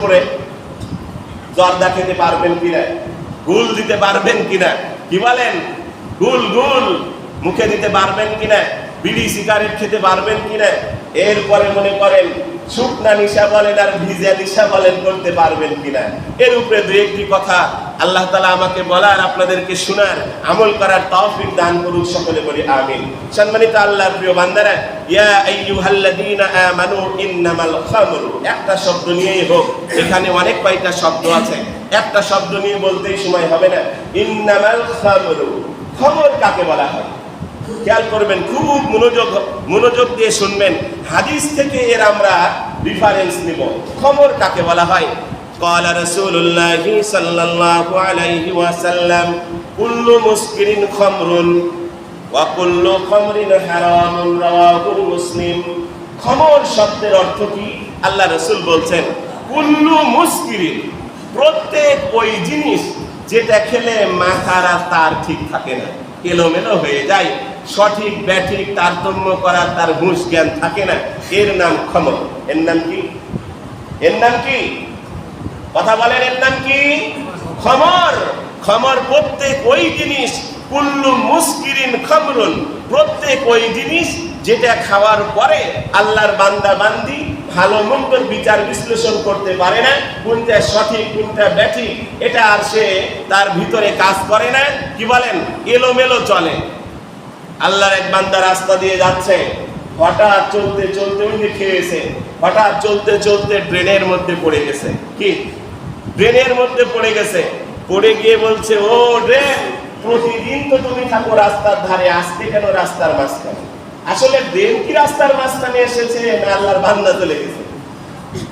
করে জর্দা খেতে পারবেন কিনা? গুল দিতে পারবেন কিনা? কি বলেন? গুল গুল মুখে দিতে পারবেন কিনা? বিড়ি, সিগারেট খেতে পারবেন কিনা? এরপরে মনে করেন শুকনা নিশা বলেন আর ভিজা নিশা বলেন করতে পারবেন কিনা? এর উপরে দু একটি কথা আল্লাহ তালা আমাকে বলার, আপনাদেরকে শোনার, আমল করার তৌফিক দান করুক সকলে বলি আমিন। সম্মানিত আল্লাহর প্রিয় বান্দারা, ইয়া আইয়ুহাল্লাযীনা আমানু ইন্নামাল খামরু। একটা শব্দ নিয়েই হোক, এখানে অনেক কয়টা শব্দ আছে। একটা শব্দ নিয়ে বলতেই সময় হবে না। ইন্নামাল খামরু। খবর কাকে বলা হয়? খেয়াল করবেন খুব মনোযোগ মনোযোগ দিয়ে শুনবেন হাদিস থেকে এর আমরা রেফারেন্স নিব খবর কাকে বলা হয় قال رسول الله صلى الله عليه وسلم كل مسكر خمر وكل خمر حرام رواه مسلم খমর শব্দের অর্থ কি আল্লাহ রসুল বলছেন কুল্লু মুস্কিরিন প্রত্যেক ওই জিনিস যেটা খেলে মাথার আর তার ঠিক থাকে না এলোমেলো হয়ে যায় সঠিক, ব্যাঠিক, তারতম্য করার তার হুঁশ জ্ঞান থাকে না। এর নাম খমর এর নাম কি? এর নাম কি? কথা বলেন, এর নাম কি? খমর। খমর প্রত্যেক ওই জিনিস, কুল্লু মুসকিরিন খমরুন। প্রত্যেক ওই জিনিস যেটা খাওয়ার পরে আল্লাহর বান্দা বান্দি ভালো মন্দর বিচার বিশ্লেষণ করতে পারে না, কোনটা সঠিক, কোনটা ব্যাঠিক, এটা আর সে তার ভিতরে কাজ করে না। কি বলেন? এলোমেলো চলে। আল্লাহর এক বান্দা রাস্তা দিয়ে যাচ্ছে। হঠাৎ চলতে চলতে যে খেয়েছে। হঠাৎ চলতে চলতে ড্রেনের মধ্যে পড়ে গেছে। কি? ড্রেনের মধ্যে পড়ে গেছে। পড়ে গিয়ে বলছে, ও ড্রেন, প্রতিদিন তো তুমি থাকো রাস্তার ধারে আসতে কেন রাস্তার মাঝখানে? আসলে ড্রেন কি রাস্তার মাঝখানে এসেছে? না আল্লাহর বান্দা চলে গেছে।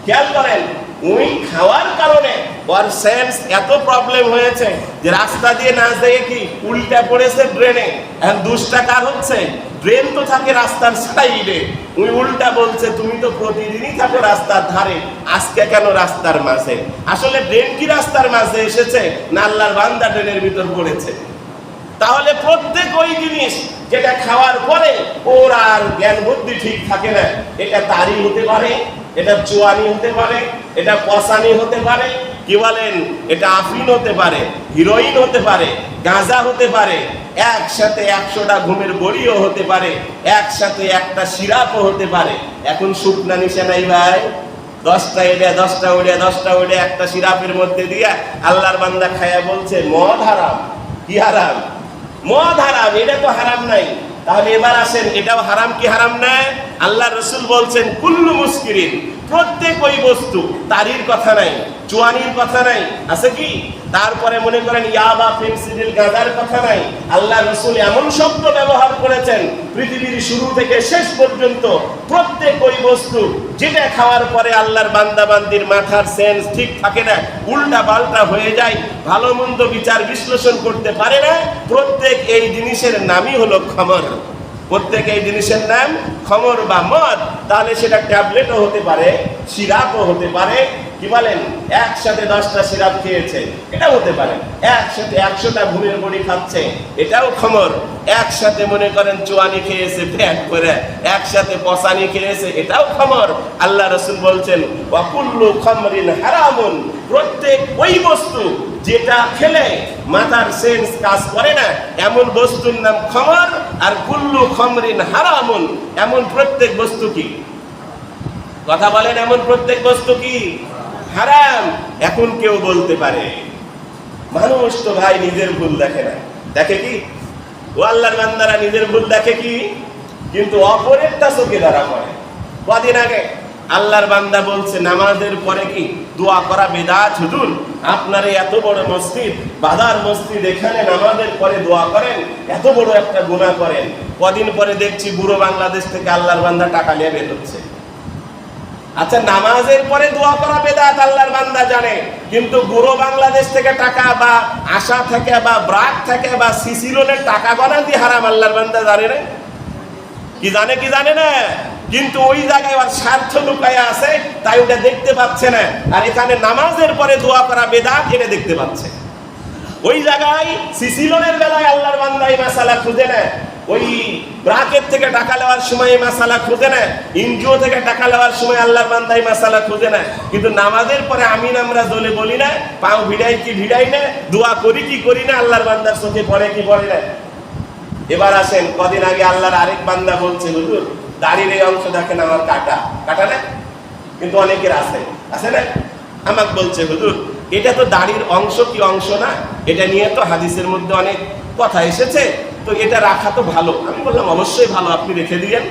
খেয়াল করেন ওই খাওয়ার কারণে ওর সেন্স এত প্রবলেম হয়েছে যে রাস্তা দিয়ে না যেয়ে কি উল্টা পড়েছে ড্রেনে এখন দুষ্টাকার হচ্ছে? ড্রেন তো থাকে রাস্তার সাইডে ওই উল্টা বলছে, তুমি তো প্রতিদিনই থাকো রাস্তার ধারে। আজকে কেন রাস্তার মাঝে? আসলে ড্রেন কি রাস্তার মাঝে এসেছে? না আল্লাহর বান্দা ড্রেনের ভিতর পড়েছে। তাহলে প্রত্যেক ওই জিনিস যেটা খাওয়ার পরে ওর আর জ্ঞান বুদ্ধি ঠিক থাকে না। এটা তারি হতে পারে এটা চুয়ানি হতে পারে, এটা পসানি হতে পারে, কি বলেন, এটা আফিন হতে পারে, হিরোইন হতে পারে, গাঁজা হতে পারে, একসাথে একশোটা ঘুমের বড়িও হতে পারে, একসাথে একটা সিরাপও হতে পারে। এখন শুকনা নিশা নাই ভাই। দশটা এড়ে দশটা উড়ে দশটা উড়ে একটা সিরাপের মধ্যে দিয়া আল্লাহর বান্দা খায়া বলছে, মদ হারাম। কি হারাম? মদ হারাম, এটা তো হারাম নাই। তাহলে এবার আসেন এটাও হারাম কি হারাম না? আল্লাহ রসুল বলছেন কুল্লু মুস্কিরিন। প্রত্যেক ওই বস্তু, তারির কথা নাই চুয়ানির কথা নাই, আছে কি? তারপরে মনে করেন ইয়াবা ফেন্সিডিল গাঁজার কথা নাই, আল্লাহ রসুল এমন শব্দ ব্যবহার করেছেন, পৃথিবীর শুরু থেকে শেষ পর্যন্ত প্রত্যেক ওই বস্তু, যেটা খাওয়ার পরে আল্লাহর বান্দা বান্দির মাথার সেন্স ঠিক থাকে না, উল্টা পাল্টা হয়ে যায়, ভালো মন্দ বিচার বিশ্লেষণ করতে পারে না, প্রত্যেক এই জিনিসের নামই হলো খমর প্রত্যেক এই জিনিসের নাম খমর বা মদ তাহলে সেটা ট্যাবলেটও হতে পারে, সিরাপও হতে পারে। কি বলেন? একসাথে দশটা সিরাপ খেয়েছে, এটাও হতে পারে। একসাথে একশোটা ঘুমের বড়ি খাচ্ছে, এটাও খমর একসাথে মনে করেন চুয়ানি খেয়েছে প্যাক করে একসাথে পসানি খেয়েছে, এটাও খমর আল্লাহ রসুল বলছেন অকুল্লু খমরিন হারামুন। প্রত্যেক ওই বস্তু যেটা খেলে মাথার সেন্স কাজ করে না, এমন বস্তুর নাম খমর আর কুল্লু খমরিন হারামুন, এমন প্রত্যেক বস্তু কি? কথা বলেন এমন প্রত্যেক বস্তু কি? হারাম, এখন কেউ বলতে পারে। মানুষ তো ভাই নিজের ভুল দেখে না। দেখে কি? ও আল্লাহর বান্দারা নিজের ভুল দেখে কি? কিন্তু অপরেরটা চোখে ধরা পড়ে। কদিন আগে আল্লাহর বান্দা বলছে, নামাজের পরে কি? দোয়া করা বেদাত, হুজুর। আপনার এত বড় মসজিদ, বাদার মসজিদ, এখানে নামাজের পরে দোয়া করেন, এত বড় একটা গুণা করেন। কদিন পরে দেখছি বুড়ো বাংলাদেশ থেকে আল্লাহর বান্দা টাকা নিয়ে বের হচ্ছে। আচ্ছা নামাজের পরে দোয়া করা বেদাত, আল্লাহর বান্দা জানে। কিন্তু বুড়ো বাংলাদেশ থেকে টাকা বা আশা থেকে বা ব্রাক থেকে বা সিসি লোনের টাকা গনা দিয়ে হারাম, আল্লাহর বান্দা জানে না। কি জানে কি জানে না? কিন্তু ওই জায়গায় ওর স্বার্থ লুকায় আছে, তাই ওটা দেখতে পাচ্ছে না। আর এখানে নামাজের পরে দোয়া করা বেদাত, এটা দেখতে পাচ্ছে। ওই জায়গায় সিসি লোনের বেলায় আল্লাহর বান্দা এই মাসালা খুঁজে নেয়। ওই ব্রাকেট থেকে টাকা নেওয়ার সময় এই মাসালা খুঁজে নেয়। এনজিও থেকে টাকা নেওয়ার সময় আল্লাহর বান্দা এই মাসালা খুঁজে নেয়। কিন্তু নামাজের পরে আমিন আমরা দলে বলি না, পাও ভিড়াই কি ভিড়াই না, দোয়া করি কি করি না, আল্লাহর বান্দার চোখে পড়ে কি পড়ে না। এবার আসেন, কদিন আগে আল্লাহর আরেক বান্দা বলছে, হুজুর দাড়ির এই অংশ দেখেন আমার কাটা। কাটা না? কিন্তু অনেকের আছে। আছে না? আমাকে বলছে, হুজুর, এটা তো দাড়ির অংশ কি অংশ না? এটা নিয়ে তো হাদিসের মধ্যে অনেক কথা এসেছে। তো এটা রাখা তো ভালো। আমি বললাম, অবশ্যই ভালো, আপনি রেখে দিয়েন।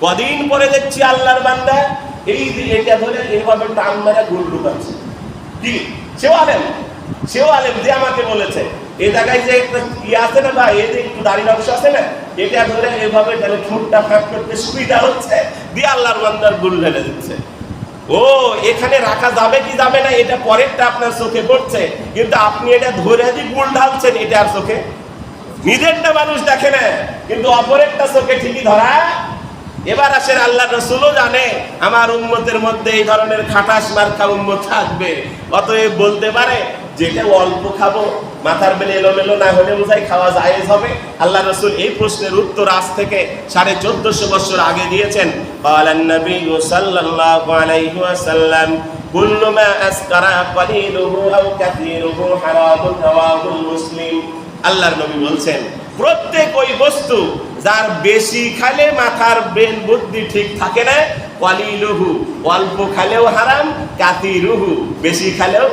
কদিন পরে দেখছি আল্লাহর বান্দা, এই এটা ধরে এইভাবে টান মেরে গুল ঢুকাচ্ছে। কি? সেও আলেম। সেও আলেম যে আমাকে বলেছে। এই জায়গায় যে একটা ইয়ে আছে না ভাই এই যে একটু দাড়ির অংশ আছে না? এটা ধরে এভাবে তাহলে ঠোঁটটা ফাঁক করতে সুবিধা হচ্ছে? দিয়ে আল্লাহর বান্দার গুল ঢেলে দিচ্ছে। ও, এখানে রাখা যাবে কি যাবে না, এটা পরেরটা আপনার চোখে পড়ছে। কিন্তু আপনি এটা ধরে দিয়ে গুল ঢালছেন, এটা আর চোখে? নিজেরটা মানুষ দেখে না, কিন্তু অপরেরটা চোখে ঠিকই ধরা। এবার আসেন আল্লাহ রসুলও জানে, আমার উম্মতের মধ্যে এই ধরনের খাটাস মার্কা উম্মত থাকবে। অতএব বলতে পারে, যেটা অল্প খাব মাথার বেলে এলোমেলো না হলে বোঝাই খাওয়া জায়েজ হবে আল্লাহ রসুল এই প্রশ্নের উত্তর আজ থেকে সাড়ে চোদ্দশো বছর আগে দিয়েছেন قال النبي صلى الله عليه وسلم كل ما أسكر قليله أو كثيره حرام رواه مسلم আল্লাহর নবী বলছেন প্রত্যেক ওই বস্তু যার বেশি খালে মাথার ব্রেন বুদ্ধি ঠিক থাকে না কলিলুহু অল্প খালেও হারাম কাতিরুহু বেশি খালেও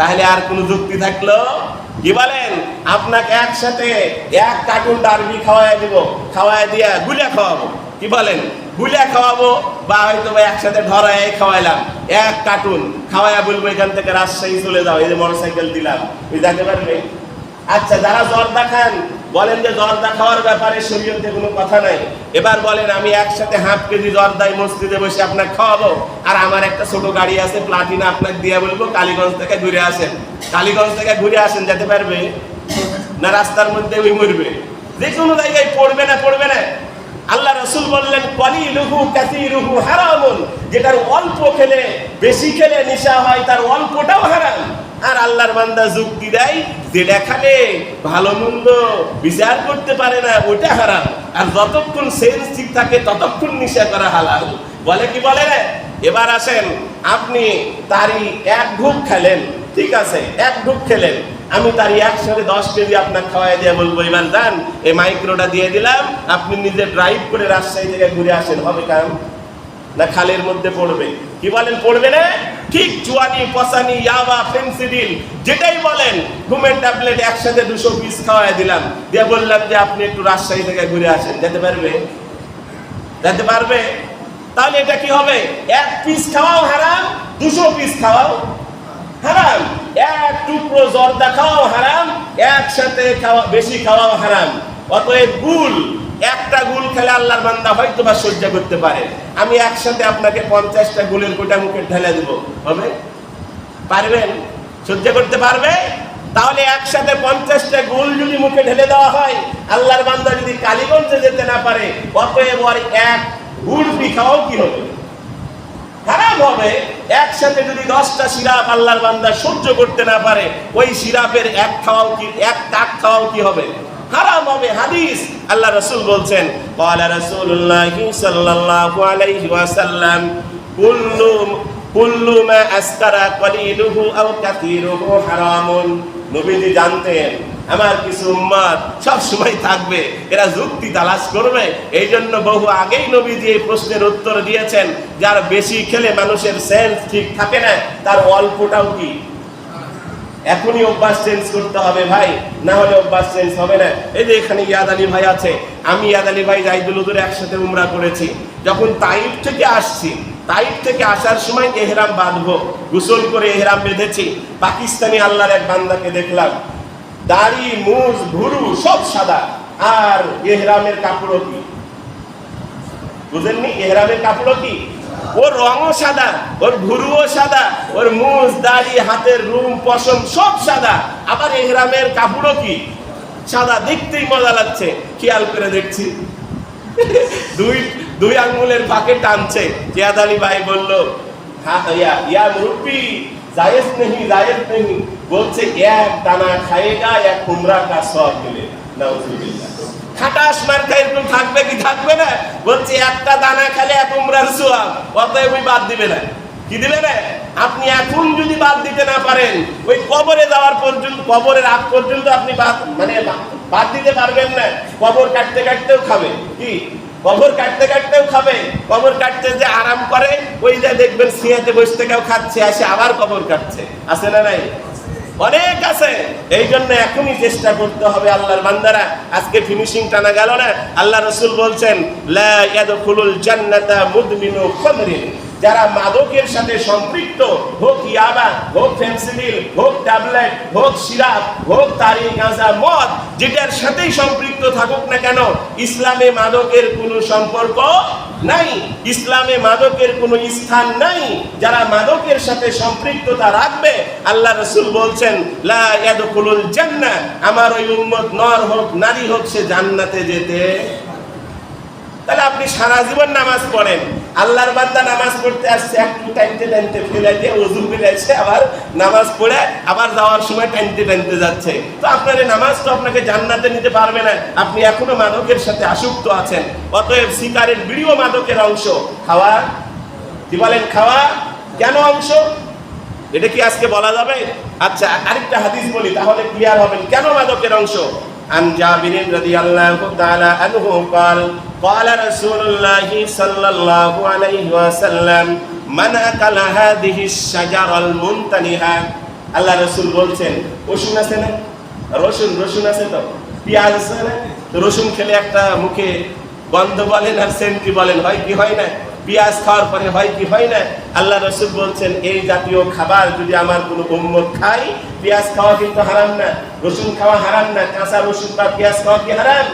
তাহলে আর কোনো যুক্তি থাকল? কি বলেন? আপনাকে একসাথে এক কার্টুন ডারবি খাওয়াই দিব খাওয়াই দিয়া গুলিয়া খাওয়াবো। কি বলেন? গুলিয়া খাওয়াবো বা হয়তো বা একসাথে ধরায় খাওয়াইলাম। এক কার্টুন খাওয়াইয়া বলব এখান থেকে রাজশাহী চলে যাও, এই যে মোটরসাইকেল দিলাম। ওই দেখতে পারবে? আচ্ছা যারা জ্বর খান বলেন যে জর্দা খাওয়ার ব্যাপারে শরীয়তে কোনো কথা নাই। এবার বলেন, আমি একসাথে হাফ কেজি জর্দাই মসজিদে বসে আপনাকে খাওয়াবো? আর আমার একটা ছোট গাড়ি আছে, প্লাটিনা আপনাকে দিয়ে বলব, কালীগঞ্জ থেকে ঘুরে আসেন। কালীগঞ্জ থেকে ঘুরে আসেন, যেতে পারবে? না রাস্তার মধ্যে ওই মরবে? যে কোনো জায়গায় পড়বে না পড়বে না। আল্লাহ রসুল বললেন কলি লুহু কাতি রুহু হারামুন। যেটার অল্প খেলে, বেশি খেলে নেশা হয়, তার অল্পটাও হারাম। আর আল্লাহর বান্দা যুক্তি দেয় যেটা খালে ভালো মন্দ বিচার করতে পারে না ওটা হারাম। আর যতক্ষণ সেন্স ঠিক থাকে, ততক্ষণ নেশা করা হালাল। বলে কি বলে না এবার আসেন, আপনি তারই এক ঢুক খেলেন, ঠিক আছে? এক ঢুক খেলেন। আমি তারই একসাথে দশ কেজি আপনার খাওয়াই দিয়ে বলব এবার যান এই মাইক্রোটা দিয়ে দিলাম, আপনি নিজে ড্রাইভ করে রাজশাহী থেকে ঘুরে আসেন, হবে কারণ না খালের মধ্যে পড়বে। কি বলেন, পড়বে না? ঠিক চুয়ানি পসানি, ইয়াবা ফেন্সিডিল যেটাই বলেন, ঘুমের ট্যাবলেট একসাথে দুশো পিস খাওয়াই দিলাম। দিয়ে বললাম যে আপনি একটু রাজশাহী থেকে ঘুরে আসেন। যেতে পারবে? যেতে পারবে? তাহলে এটা কি হবে? এক পিস খাওয়াও হারাম, দুশো পিস খাওয়াও হারাম। এক টুকরো জর্দা খাওয়াও হারাম, একসাথে খাওয়া বেশি খাওয়াও হারাম। অতএব গুল একটা গুল খেলে আল্লাহর বান্দা হয়তো বা সহ্য করতে পারে। আমি একসাথে আপনাকে পঞ্চাশটা গুলের কোটা মুখে ঢেলে দেবো। হবে? পারবেন? সহ্য করতে পারবে? তাহলে একসাথে পঞ্চাশটা গোল যদি মুখে ঢেলে দেওয়া হয়, আল্লাহর বান্দা যদি কালীগঞ্জে যেতে না পারে, অতএব আর এক গুড় খাওয়াও কি হবে? খারাপ হবে। একসাথে যদি দশটা সিরাপ আল্লাহর বান্দা সহ্য করতে না পারে, ওই সিরাপের এক খাওয়াও কি এক কাক খাওয়াও কি হবে? হারাম হবে, হাদিস। আল্লাহ রসুল বলছেন কলা রসুল্লাহ সাল্লাল্লাহু আলাইহি ওয়াসাল্লাম, কুল্লু কুল্লু মা আসকারা কলিলুহু আও কাসীরুহু হারামুন। নবীজি জানতেন, আমার কিছু উম্মত সব সময় থাকবে, এরা যুক্তি তালাশ করবে। এই জন্য বহু আগেই নবীজি এই প্রশ্নের উত্তর দিয়েছেন, যার বেশি খেলে মানুষের সেন্স ঠিক থাকে না, তার অল্পটাও কি? এখনই অভ্যাস চেঞ্জ করতে হবে ভাই, না হলে অভ্যাস চেঞ্জ হবে না। এই যে এখানে ইয়াদ আলী ভাই আছে, আমি ইয়াদ আলী ভাই জাইদুল হুজুর একসাথে উমরা করেছি। যখন তাইফ থেকে আসছি, তাইফ থেকে আসার সময় এহরাম বাঁধবো, গোসল করে এহরাম বেঁধেছি, পাকিস্তানি আল্লাহর এক বান্দাকে দেখলাম। দাড়ি, মুজ, ভুরু সব সাদা, আর এহরামের কাপড়ও কি? বুঝেননি? এহরামের কাপড়ও কি? ওর রঙও সাদা, ওর ভুরুও সাদা, ওর মুজ, দাড়ি, হাতের রুম, পশম সব সাদা। আবার এহরামের কাপড়ও কি? সাদা, দেখতেই মজা লাগছে, খেয়াল করে দেখছি। দুই দুই আঙ্গুলের ফাঁকে টানছে। জিয়াদ আলী ভাই বলল হ্যাঁ ইয়া নেহি নেহি। বলছে, এক দানা খায়েগা, এক কুমড়া কা সব মিলে। নাউজুবিল্লাহ। আপনি এখন যদি বাদ দিতে না পারেন, ওই কবরে যাওয়ার পর্যন্ত, কবরের আগ পর্যন্ত আপনি মানে বাদ দিতে পারবেন না। কবর কাটতে কাটতেও খাবে। কি? কবর কাটতে কাটতেও খাবে। কবর কাটতে যে আরাম করে, ওই যে দেখবেন সিয়াতে বসে কেউ খাচ্ছে আসে আবার কবর কাটছে। আছে না নাই? অনেক আছে। এই জন্য এখনই চেষ্টা করতে হবে আল্লাহর বান্দারা। আজকে ফিনিশিং টানা গেল না? আল্লাহ রসুল বলছেন, লা ইয়াদখুলুল জান্নাতা মুদমিনু খামরিন। যারা মাদকের সাথে সম্পৃক্ত, হোক ইয়াবা হোক ফেন্সিডিল, হোক ট্যাবলেট, হোক সিরাপ, হোক তারি গাঁজা, মদ, যেটার সাথেই সম্পৃক্ত থাকুক না কেন, ইসলামে মাদকের কোনো সম্পর্ক নাই। ইসলামে মাদকের কোনো স্থান নাই। যারা মাদকের সাথে সম্পৃক্ততা রাখবে, আল্লাহ রসুল বলছেন, লা ইয়াদখুলুল জান্নাহ আমার ওই উম্মত নর হোক, নারী হোক, সে জান্নাতে যেতে। তাহলে আপনি সারা জীবন নামাজ পড়েন। আল্লাহর বান্দা নামাজ পড়তে আসছে, একটু টাইমতে টাইমতে ফেলে দিয়ে ওজু ফেলেছে, আবার নামাজ পড়ে আবার যাওয়ার সময় টাইমতে টাইমতে যাচ্ছে। তো আপনার নামাজ তো আপনাকে জান্নাতে নিতে পারবে না। আপনি এখনও মাদকের সাথে আসক্ত আছেন। অতএব সিগারেট বিড়িও মাদকের অংশ। খাওয়া, কি বলেন, খাওয়া কেন অংশ? এটা কি আজকে বলা যাবে? আচ্ছা আরেকটা হাদিস বলি, তাহলে ক্লিয়ার হবেন। কেন মাদকের অংশ? عن جابر رضي الله تعالى عنه قال قال رسول الله صلى الله عليه وسلم من أكل هذه الشجرة الممتنهة আল্লাহ রসুল বলছেন রসুন আছে না রসুন রসুন আছে তো পেঁয়াজ আছে না তো রসুন খেলে একটা মুখে গন্ধ বলেন আর সেন্টি বলেন হয় কি হয় না পেঁয়াজ খাওয়ার পরে হয় কি হয় না? আল্লাহ রসুল বলছেন, এই জাতীয় খাবার যদি আমার কোনো উম্মত খাই পেঁয়াজ খাওয়া কিন্তু হারাম না। রসুন খাওয়া হারাম না। কাঁচা রসুন বা পেঁয়াজ খাওয়া কি হারাম?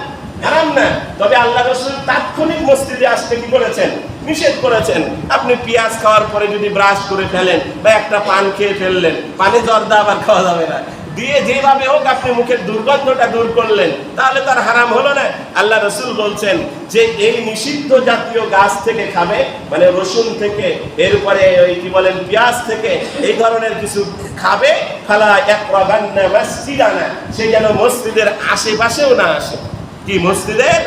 হারাম না। তবে আল্লাহ রসুল তাৎক্ষণিক মসজিদে আসতে কি করেছেন নিষেধ করেছেন। আপনি পেঁয়াজ খাওয়ার পরে যদি ব্রাশ করে ফেলেন বা একটা পান খেয়ে ফেললেন, পানি জর্দা আবার খাওয়া যাবে না। দিয়ে যেভাবে হোক আপনি মুখের দুর্গন্ধটা দূর করলেন, তাহলে তার হারাম হলো না। আল্লাহ রসুল বলছেন যে এই নিষিদ্ধ জাতীয় গাছ থেকে খাবে মানে রসুন থেকে, এরপরে ওই কি বলেন, পেঁয়াজ থেকে, এই ধরনের কিছু খাবে, ফালা এক প্রাধান্য বা সে যেন মসজিদের আশেপাশেও না আসে। কি মসজিদের?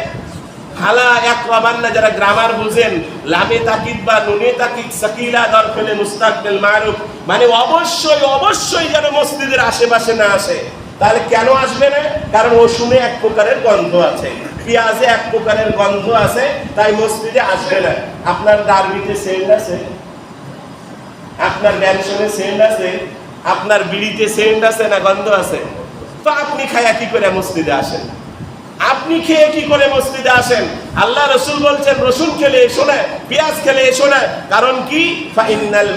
হালা এক রাবান্না যারা গ্রামার বুঝেন, লামে তাকিদ বা নুনে তাকিদ, সাকিলা দর ফেলে মুস্তাকবিল মারুফ মানে অবশ্যই অবশ্যই যেন মসজিদের আশেপাশে না আসে। তাহলে কেন আসবে না? কারণ শুনে এক প্রকারের গন্ধ আছে। পেঁয়াজে এক প্রকারের গন্ধ আছে, তাই মসজিদে আসবে না। আপনার ডারবিতে সেন্ট আছে, আপনার ম্যানশনে সেন্ট আছে, আপনার বিড়িতে সেন্ট আছে না গন্ধ আছে? তো আপনি খায়া কি করে মসজিদে আসেন? আপনি খেয়ে কি করে মসজিদে আসেন? আল্লাহ রসুল বলছেন রসুন খেলে এসো না পেঁয়াজ খেলে এসো না কারণ কি? ফাইনাল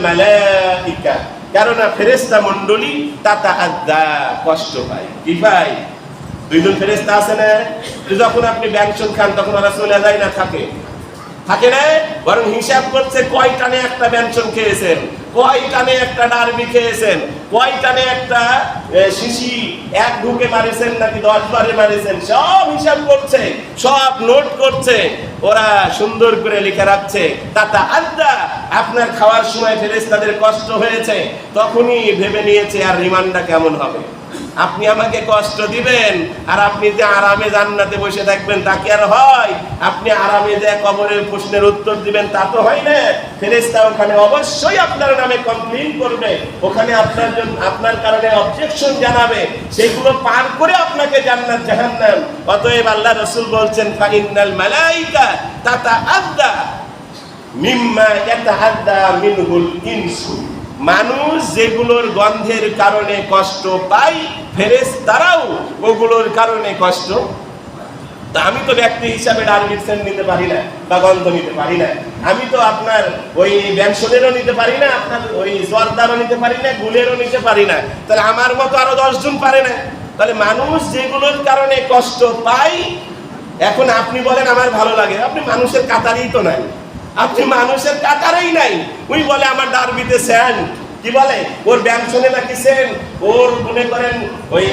কেননা ফেরেস্তা মন্ডলী তাতা আদা কষ্ট পায়। কি পাই দুইজন ফেরেস্তা আছে না? যখন আপনি ব্যাংশন খান, তখন ওরা চলে যায় না থাকে। থাকে না? বরং হিসাব করছে, কয় টানে একটা ব্যঞ্জন খেয়েছেন? কয় টানে একটা ডারবি খেয়েছেন? কয় টানে একটা শিশি এক ঢুকে মারিছেন নাকি দশ বারে মারিছেন? সব হিসাব করছে, সব নোট করছে। ওরা সুন্দর করে লিখে রাখছে। তাতা আড্ডা, আপনার খাওয়ার সময় ফেরেস তাদের কষ্ট হয়েছে। তখনই ভেবে নিয়েছে আর রিমান্ডটা কেমন হবে। আপনি আমাকে কষ্ট দিবেন আর আপনি যে আরামে জান্নাতে বসে থাকবেন তা কি আর হয়? আপনি আরামে যে কবরের প্রশ্নের উত্তর দিবেন তা তো হয় না। ফেরেস্তা ওখানে অবশ্যই আপনার নামে কমপ্লেন করবে। ওখানে আপনার জন্য আপনার কারণে অবজেকশন জানাবে। সেগুলো পার করে আপনাকে জান্নাত জাহান্নাম। অতএব আল্লাহ রসুল বলছেন, ফাইনাল মালাইকা তাতা আদা মিম্মা ইয়াতাহাদ্দা মিনহুল ইনসু। মানুষ যেগুলোর গন্ধের কারণে কষ্ট পায় ফেরেস তারাও ওগুলোর কারণে কষ্ট আমি তো ব্যক্তি হিসাবে ডারবিটসেন নিতে পারি না, বা গন্ধ নিতে পারি না। আমি তো আপনার ওই ব্যাংশনেরও নিতে পারি না, আপনার ওই জর্দারও নিতে পারি না, গুলেরও নিতে পারি না। তাহলে আমার মতো আরও দশজন পারে না। তাহলে মানুষ যেগুলোর কারণে কষ্ট পায়, এখন আপনি বলেন আমার ভালো লাগে। আপনি মানুষের কাতারেই তো নাই। আপনি মানুষের কাতারেই নাই। উনি বলে, আমার ডারবিতে স্যান্ড কি বলে? ওর ব্যাংশনে নাকি সেন ওর মনে করেন ওই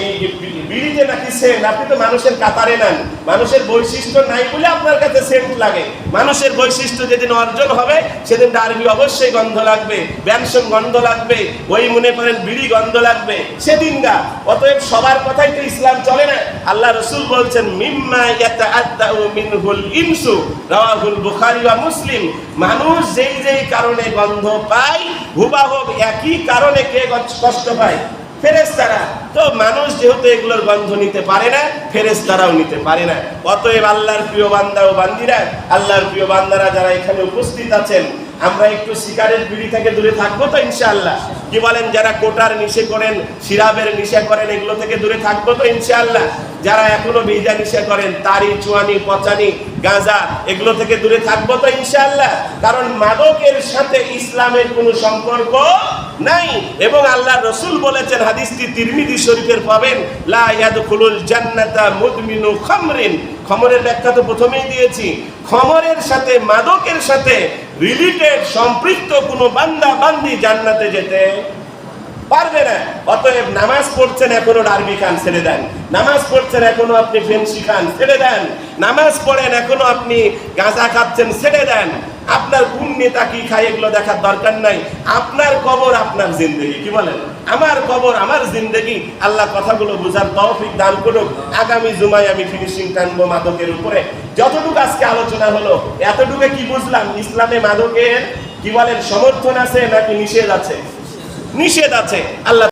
বিড়িতে নাকি সেন আপনি তো মানুষের কাতারে নেন। মানুষের বৈশিষ্ট্য নাই বলে আপনার কাছে সেন্ট লাগে। মানুষের বৈশিষ্ট্য যেদিন অর্জন হবে, সেদিন ডারবি অবশ্যই গন্ধ লাগবে ব্যানসন গন্ধ লাগবে, ওই মনে করেন বিড়ি গন্ধ লাগবে। সেদিন গা, অতএব সবার কথাই তো ইসলাম চলে না। আল্লাহ রসুল বলছেন, মিম্মা ইয়াতাআদ্দাউ মিনহুল ইনসু রাওয়াহুল বুখারী ওয়া মুসলিম। মানুষ যেই যেই কারণে গন্ধ পায় হুবাহুব একই কারণে কে কষ্ট পায়? ফেরেস্তারা তো মানুষ যেহেতু এগুলোর গন্ধ নিতে পারে না ফেরেস্তারাও নিতে পারে না। অতএব আল্লাহর প্রিয় বান্দা ও বান্দিরা, আল্লাহর প্রিয় বান্দারা যারা এখানে উপস্থিত আছেন, আমরা একটু বিড়ি থেকে দূরে থাকব তো ইনশাআল্লাহ। কি বলেন, যারা কোটার নিষে করেন, সিরাবের নিশা করেন, এগুলো থেকে দূরে থাকব তো ইনশাআল্লাহ। যারা এখনও ভিজা নিশা করেন, তারি, চুয়ানি, পচানি, গাঁজা, এগুলো থেকে দূরে থাকব তো ইনশাআল্লাহ। কারণ মাদকের সাথে ইসলামের কোনো সম্পর্ক নাই। এবং আল্লাহ রসুল বলেছেন, হাদিসটি তিরমিদি শরীফের পাবেন, লা ইয়াদখুলুল জান্নাতা মুদমিনু খামরিন। খমরের ব্যাখ্যা তো প্রথমেই দিয়েছি। খমরের সাথে মাদকের সাথে রিলেটেড সম্পৃক্ত কোনো বান্দা বান্দি জান্নাতে যেতে পারবে না। অতএব নামাজ পড়ছেন এখনও ডারবি খান ছেড়ে দেন। নামাজ পড়ছেন এখনও আপনি ফেন্সি খান ছেড়ে দেন। নামাজ পড়েন এখনও আপনি গাঁজা খাচ্ছেন ছেড়ে দেন। আপনার কোন নেতা কি খায় এগুলো দেখার দরকার নাই? আপনার কবর আপনার জিন্দগি, কি বলেন? আমার কবর, আমার জিন্দগি। আল্লাহ কথাগুলো বুঝার তৌফিক দান করুক। আগামী জুমায় আমি ফিনিশিং টানবো মাদকের উপরে। যতটুকু আজকে আলোচনা হলো, এতটুকু কি বুঝলাম? ইসলামে মাদকের, কি বলেন, সমর্থন আছে নাকি নিষেধ আছে? নিষেধ আছে। আল্লাহ